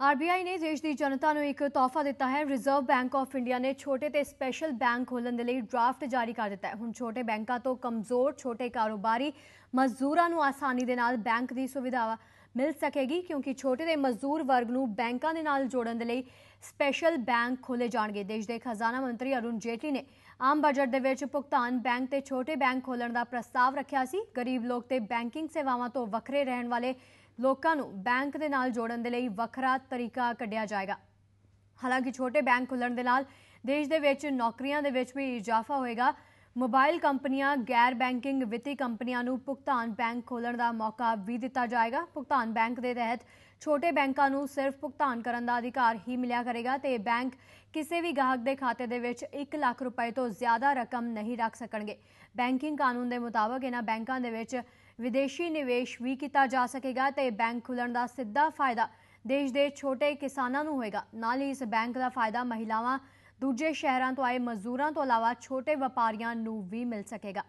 RBI ਨੇ ਦੇਸ਼ ਦੀ ਜਨਤਾ ਨੂੰ ਇੱਕ ਤੋਹਫਾ ਦਿੱਤਾ ਹੈ। ਰਿਜ਼ਰਵ ਬੈਂਕ ਆਫ ਇੰਡੀਆ ਨੇ ਛੋਟੇ ਤੇ ਸਪੈਸ਼ਲ ਬੈਂਕ ਖੋਲਣ ਦੇ ਲਈ ਡਰਾਫਟ ਜਾਰੀ ਕਰ ਦਿੱਤਾ ਹੈ। ਹੁਣ ਛੋਟੇ ਬੈਂਕਾਂ ਤੋਂ ਕਮਜ਼ੋਰ ਛੋਟੇ ਕਾਰੋਬਾਰੀ ਮਜ਼ਦੂਰਾਂ ਨੂੰ ਆਸਾਨੀ ਦੇ ਨਾਲ ਬੈਂਕ ਦੀ ਸੁਵਿਧਾ ਮਿਲ ਸਕੇਗੀ, ਕਿਉਂਕਿ ਛੋਟੇ ਤੇ ਮਜ਼ਦੂਰ ਵਰਗ ਨੂੰ ਬੈਂਕਾਂ ਦੇ ਨਾਲ ਜੋੜਨ ਦੇ ਲਈ ਸਪੈਸ਼ਲ ਬੈਂਕ ਖੋਲੇ ਜਾਣਗੇ। ਦੇਸ਼ ਦੇ ਖਜ਼ਾਨਾ ਮੰਤਰੀ ਅਰੁਣ ਜੇਟਲੀ ਨੇ ਆਮ ਬਜਟ ਦੇ ਵਿੱਚ ਭੁਗਤਾਨ ਬੈਂਕ ਤੇ ਛੋਟੇ ਬੈਂਕ ਖੋਲਣ ਦਾ ਪ੍ਰਸਤਾਵ ਰੱਖਿਆ ਸੀ। ਗਰੀਬ ਲੋਕ ਤੇ ਬੈਂਕਿੰਗ ਸੇਵਾਵਾਂ ਤੋਂ ਵੱਖਰੇ ਰਹਿਣ ਵਾਲੇ ਲੋਕਾਂ ਨੂੰ ਬੈਂਕ ਦੇ ਨਾਲ ਜੋੜਨ ਦੇ ਲਈ ਵੱਖਰਾ ਤਰੀਕਾ ਕੱਢਿਆ ਜਾਏਗਾ। ਹਾਲਾਂਕਿ ਛੋਟੇ ਬੈਂਕ ਖੁੱਲਣ ਦੇ ਨਾਲ ਦੇਸ਼ ਦੇ ਵਿੱਚ ਨੌਕਰੀਆਂ ਦੇ ਵਿੱਚ ਵੀ ਇਜ਼ਾਫਾ ਹੋਏਗਾ। ਮੋਬਾਈਲ ਕੰਪਨੀਆਂ, ਗੈਰ ਬੈਂਕਿੰਗ ਵਿੱਤੀ ਕੰਪਨੀਆਂ ਨੂੰ ਭੁਗਤਾਨ ਬੈਂਕ ਖੋਲਣ ਦਾ ਮੌਕਾ ਵੀ ਦਿੱਤਾ ਜਾਏਗਾ। ਭੁਗਤਾਨ ਬੈਂਕ ਦੇ ਤਹਿਤ ਛੋਟੇ ਬੈਂਕਾਂ ਨੂੰ ਸਿਰਫ ਭੁਗਤਾਨ ਕਰਨ ਦਾ ਅਧਿਕਾਰ ਹੀ ਮਿਲਿਆ ਕਰੇਗਾ ਤੇ ਬੈਂਕ ਕਿਸੇ ਵੀ ਗਾਹਕ ਦੇ ਖਾਤੇ ਦੇ ਵਿੱਚ 1 ਲੱਖ ਰੁਪਏ ਤੋਂ ਜ਼ਿਆਦਾ ਰਕਮ ਨਹੀਂ ਰੱਖ ਸਕਣਗੇ। ਬੈਂਕਿੰਗ ਕਾਨੂੰਨ ਦੇ ਮੁਤਾਬਕ ਇਹਨਾਂ ਬੈਂਕਾਂ ਦੇ ਵਿੱਚ ਵਿਦੇਸ਼ੀ ਨਿਵੇਸ਼ ਵੀ ਕੀਤਾ ਜਾ ਸਕੇਗਾ ਤੇ ਬੈਂਕ ਖੁੱਲਣ ਦਾ ਸਿੱਧਾ ਫਾਇਦਾ ਦੇਸ਼ ਦੇ ਛੋਟੇ ਕਿਸਾਨਾਂ ਨੂੰ ਹੋਏਗਾ। ਨਾਲ ਹੀ ਇਸ ਬੈਂਕ ਦਾ ਫਾਇਦਾ ਮਹਿਲਾਵਾਂ ਦੂਜੇ ਸ਼ਹਿਰਾਂ ਤੋਂ ਆਏ ਮਜ਼ਦੂਰਾਂ ਤੋਂ ਇਲਾਵਾ ਛੋਟੇ ਵਪਾਰੀਆਂ ਨੂੰ ਵੀ ਮਿਲ ਸਕੇਗਾ।